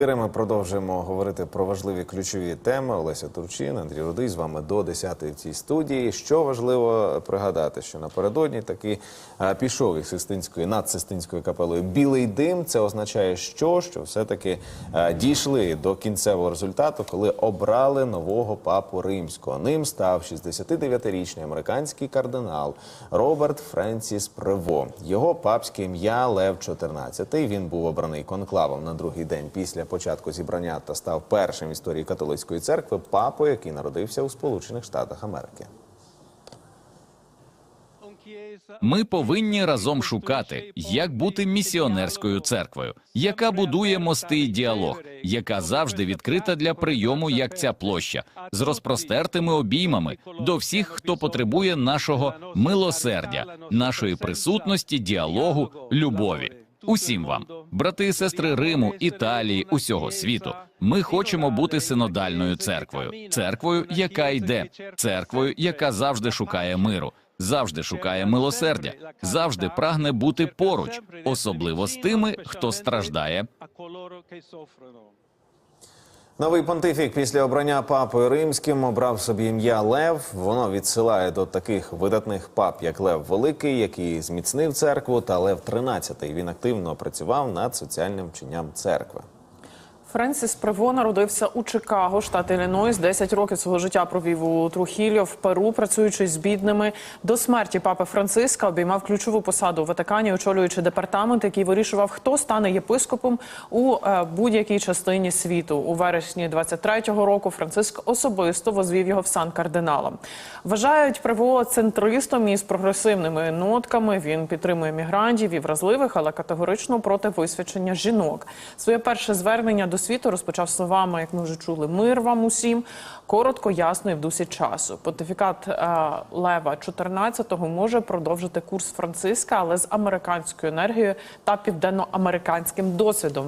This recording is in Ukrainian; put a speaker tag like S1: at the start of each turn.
S1: Ми продовжуємо говорити про важливі ключові теми. Олеся Турчин, Андрій Рудий з вами до 10-ї в цій студії. Що важливо пригадати, що напередодні таки пішов із Систинської над Систинською капелою білий дим. Це означає, що, що все-таки дійшли до кінцевого результату, коли обрали нового папу римського. Ним став 69-річний американський кардинал Роберт Френсіс Прево. Його папське ім'я Лев XIV. Він був обраний конклавом на другий день після початку зібрання та став першим в історії католицької церкви папою, який народився у Сполучених Штатах Америки.
S2: Ми повинні разом шукати, як бути місіонерською церквою, яка будує мости і діалог, яка завжди відкрита для прийому, як ця площа, з розпростертими обіймами до всіх, хто потребує нашого милосердя, нашої присутності, діалогу, любові. Усім вам, брати і сестри Риму, Італії, усього світу. Ми хочемо бути синодальною церквою, церквою, яка йде, церквою, яка завжди шукає миру, завжди шукає милосердя, завжди прагне бути поруч, особливо з тими, хто страждає.
S1: Новий понтифік після обрання папою римським обрав собі ім'я Лев. Воно відсилає до таких видатних пап, як Лев Великий, який зміцнив церкву, та Лев XIII. Він активно працював над соціальним вченням церкви.
S3: Френсіс Прево народився у Чикаго, штат Іллінойс. 10 років свого життя провів у Трухільо в Перу, працюючи з бідними. До смерті папи Франциска обіймав ключову посаду у Ватикані, очолюючи департамент, який вирішував, хто стане єпископом у е, будь-якій частині світу. У вересні 23-го року Франциск особисто возвів його в сан кардинала. Вважають Прево центристом із прогресивними нотками. Він підтримує мігрантів і вразливих, але категорично проти висвячення жінок. Своє перше звернення до світу розпочав словами, як ми вже чули, мир вам усім. Коротко, ясно і в дусі часу. Понтифікат е, Лева 14-го може продовжити курс Франциска, але з американською енергією та південноамериканським досвідом.